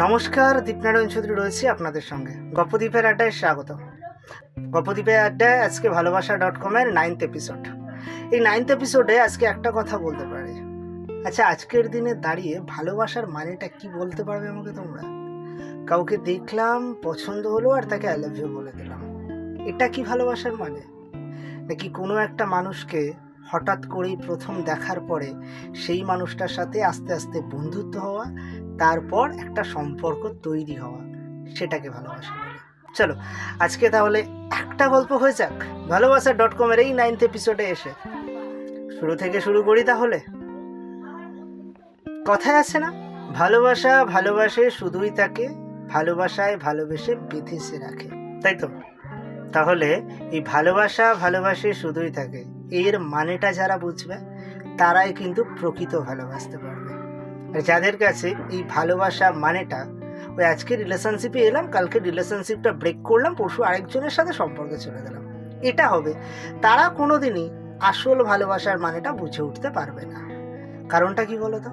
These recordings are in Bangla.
নমস্কার, দীপনারায়ণ চৌধুরী রয়েছে আপনাদের সঙ্গে। গপদীপের আড্ডায় স্বাগত। গপদীপের আড্ডায় আজকে ভালোবাসা ডট কমের নাইনথ এপিসোড এই নাইনথ এপিসোডে আজকে একটা কথা বলতে পারি। আচ্ছা আজকের দিনে দাঁড়িয়ে ভালোবাসার মানেটা কি বলতে পারবে আমাকে তোমরা? কাউকে দেখলাম, পছন্দ হলো আর তাকে আই লাভ ইউ বলে দিলাম। এটা কি ভালোবাসার মানে? নাকি কোনো একটা মানুষকে হঠাৎ করেই প্রথম দেখার পরে সেই মানুষটার সাথে আস্তে আস্তে বন্ধুত্ব হওয়া, তারপর একটা সম্পর্ক তৈরি হওয়া, সেটাকে ভালোবাসা চলো, আজকে তাহলে একটা গল্প হয়ে যাক। ভালোবাসা ডট কমের এই নাইনথ এপিসোডে এসে। শুরু থেকে শুরু করি তাহলে? কথায় আছে না? ভালোবাসা ভালোবাসে শুধুই তাকে, ভালোবাসায় ভালোবেসে বেঁধেছে রাখে। তাই তো? তাহলে এই ভালোবাসা ভালোবাসে শুধুই থাকে এর মানেটা যারা বুঝবে, তারাই কিন্তু প্রকৃত ভালোবাসতে পারবে। আর যাদের কাছে এই ভালোবাসা মানেটা, ওই আজকে রিলেশনশিপে এলাম, কালকে রিলেশনশিপটা ব্রেক করলাম, পরশু আরেকজনের সাথে সম্পর্কে চলে গেলাম। এটা হবে, তারা কোনোদিনই আসল ভালোবাসার মানেটা বুঝে উঠতে পারবে না। কারণটা কি বলো তো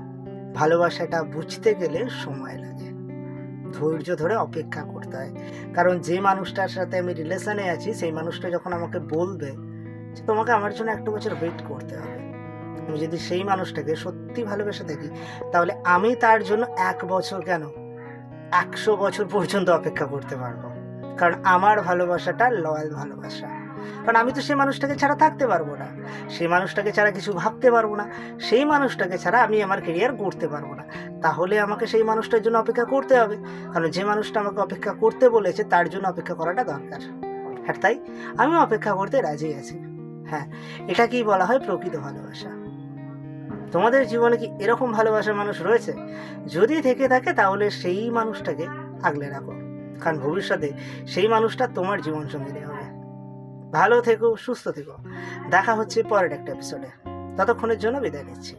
ভালোবাসাটা বুঝতে গেলে সময় লাগে। ধৈর্য ধরে অপেক্ষা করতে হয়। কারণ যে মানুষটার সাথে আমি রিলেশনে আছি, সেই মানুষটা যখন আমাকে বলবে যে তোমাকে আমার জন্য একটা বছর ওয়েট করতে হবে। আমি যদি সেই মানুষটাকে সত্যি ভালোবেসে থাকি, তাহলে আমি তার জন্য এক বছর কেন? একশো বছর পর্যন্ত অপেক্ষা করতে পারব। কারণ আমার ভালোবাসাটা লয়াল ভালোবাসা। কারণ আমি তো সেই মানুষটাকে ছাড়া থাকতে পারব না। সেই মানুষটাকে ছাড়া কিছু ভাবতে পারব না। সেই মানুষটাকে ছাড়া আমি আমার কেরিয়ার করতে পারব না। তাহলে আমাকে সেই মানুষটার জন্য অপেক্ষা করতে হবে। কারণ যে মানুষটা আমাকে অপেক্ষা করতে বলেছে, তার জন্য অপেক্ষা করাটা দরকার। আর তাই আমি অপেক্ষা করতে রাজি আছি। হ্যাঁ এটাকেই বলা হয় প্রকৃত ভালোবাসা। তোমাদের জীবনে কি এরকম ভালোবাসার মানুষ রয়েছে? যদি থেকে থাকে, তাহলে সেই মানুষটাকে আগলে রাখো। কারণ ভবিষ্যতে সেই মানুষটা তোমার জীবন সঙ্গী হবে। ভালো থেকো, সুস্থ থেকো। দেখা হচ্ছে পরের একটা এপিসোডে ততক্ষণের জন্য বিদায় নিচ্ছি।